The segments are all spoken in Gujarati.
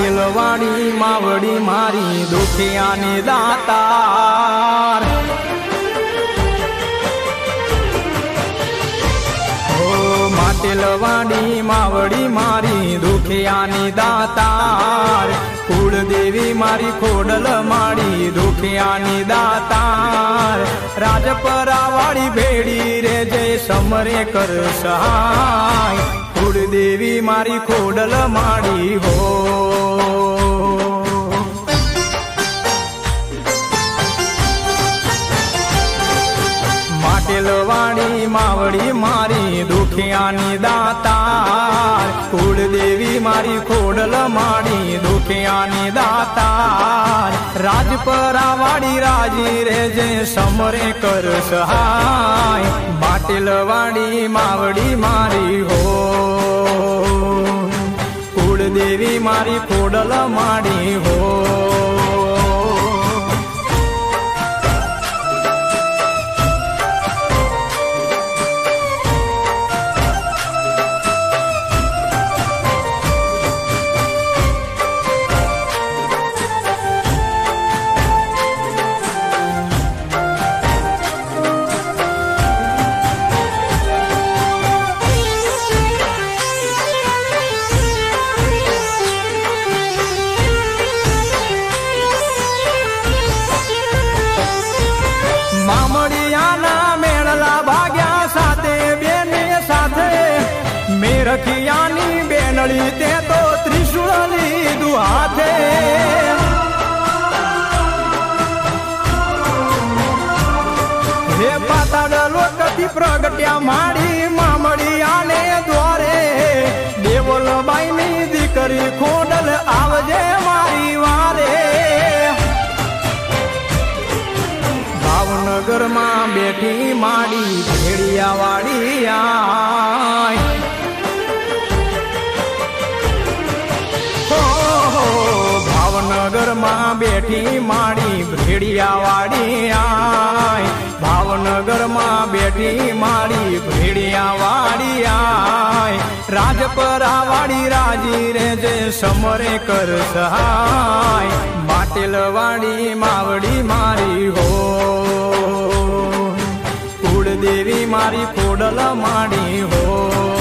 પાટીલ વાડી માવડી મારી દુખિયાની દાતાર. ઓ માટેલ વાડી માવડી મારી દુખિયાની દાતાર. કુળદેવી મારી ખોડલ માડી દુખિયાની દાતાર. રાજપરાવાળી ભેડી રે જય સમરે કર સહાય. કુળદેવી મારી ખોડલ માડી હો. માટેલવાણી માવડી મારી દુખિયાની દાતાર. કુળદેવી મારી ખોડલ માડી દુખિયાની દાતાર. રાજપરા વાડી રાજી રે જે સમરે કર સહાય. માટેલ વાડી માવડી મારી હો. કુળદેવી મારી કોડલ માડી હો. મામડિયાના મેળલા ભાગ્યા સાથે, બેને સાથે. મેરખિયાની બેનળી તે તો ત્રિશુળ લીધું હાથે હે પાતાળ લોકથી પ્રગટ્યા માડી મામડિયાને દ્વારે. દેવલબાઈની દીકરી ખોડલ આવજે મારી વારે. બેઠી માડી ભેડિયા વાળી આય. હો, ભાવનગરમાં બેઠી માડી ભેડિયા વાળી આય. ભાવનગરમાં બેઠી માડી ભેડિયા વાળી આય. રાજપરા વાળી રાજી રે જે સમરે કર સહાય માટેલ વાળી માવડી મારી હો મારી કોડલ માડી હો.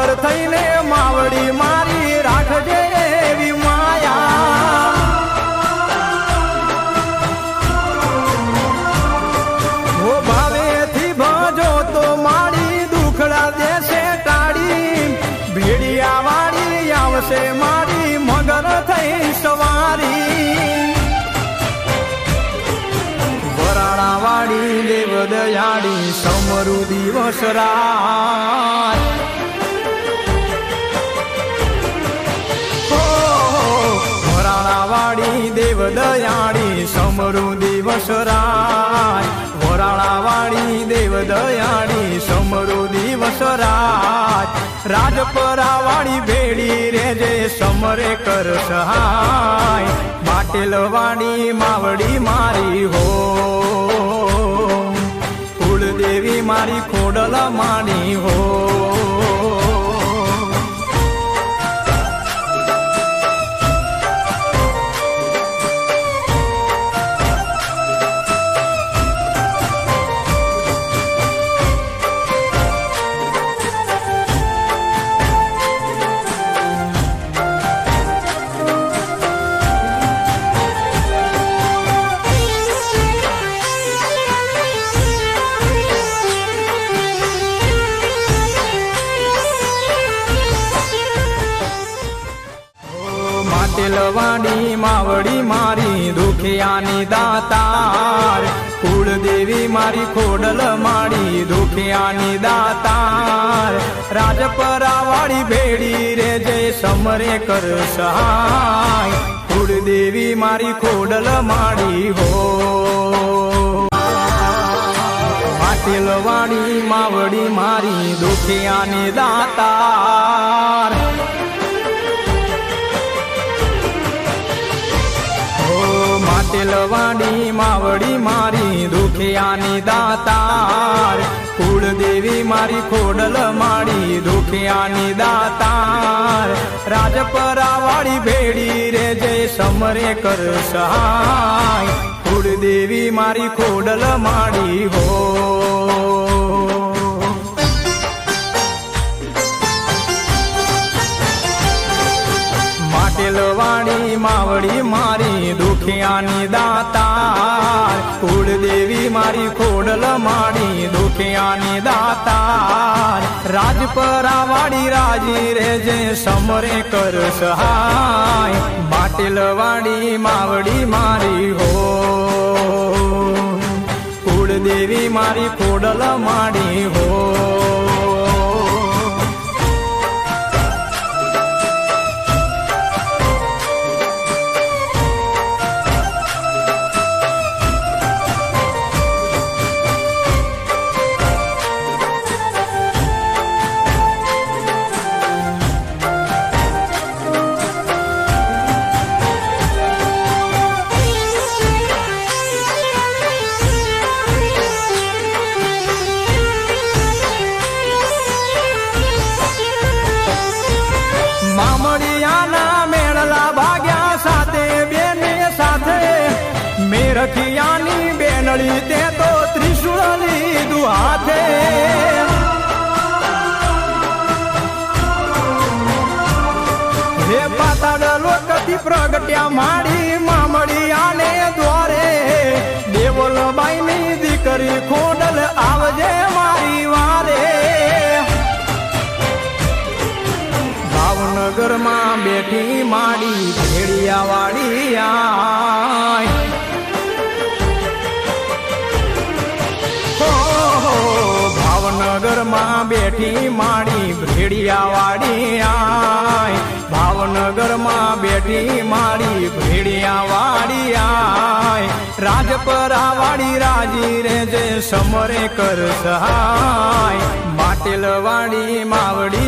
માવતર થઈને માવડી મારી રાખજે એવી માયા. ભાવેથી ભજો તો માડી દુખડા દેશે ટાળી. ભેડિયા આવશે મારી મગર થઈ સવારી. વાળી દેવ દયાળી સમરુ દિવસ રાત. વાળી દેવ દયાળી સમરુ દિવસ રાત વરાણા વાળી દેવ દયાળી સમરુ દિવસ રાત રાજપરા વાળી ભેડી રે જે સમરે કર સહાય માટેલ વાળી માવડી મારી હો માવડી મારી દુખિયાની દાતાર. કુળદેવી મારી ખોડલ માડી દુખિયાની દાતાર. રાજપરાવાળી ભેડી રે જય સમરે કર સહાય. કુળદેવી મારી ખોડલ માડી હો. પાટીલવાડી માવડી મારી દુખિયાની દાતાર. માટેલવાડી માવડી મારી દુખિયાની દાતાર. કુળદેવી મારી ખોડલ માડી દુખિયાની દાતાર. રાજપરાવાળી ભેડી રે જય સમરે કર સહાય. કુળદેવી મારી ખોડલ માડી હો. માટેલવાડી માવડી મારી દુખિયાની દાતાર, કુળદેવી મારી ખોડલ માડી દુખિયાની દાતાર. રાજપરા વાળી રાજી રેજે સમરે કર સહાય. માટેલવાડી માવડી મારી હો. કુળદેવી મારી ખોડલ માડી હો. મેરખિયાની બેનળી તે તો ત્રિશુળ લીધું હાથે હે પાતાળ લોકથી પ્રગટ્યા માડી મામડિયાને દ્વારે. દેવલબાઈની દીકરી ખોડલ આવજે મારી વારે. ભાવનગરમાં બેઠી માડી ભેડિયા વાળી આય ભાવનગરમાં બેઠી માડી ભેડિયા વાળી આય. ભાવનગરમાં બેઠી માડી ભેડિયા આય. રાજપરા રાજી રે જે સમરે કર સહાય. માટેલ માવડી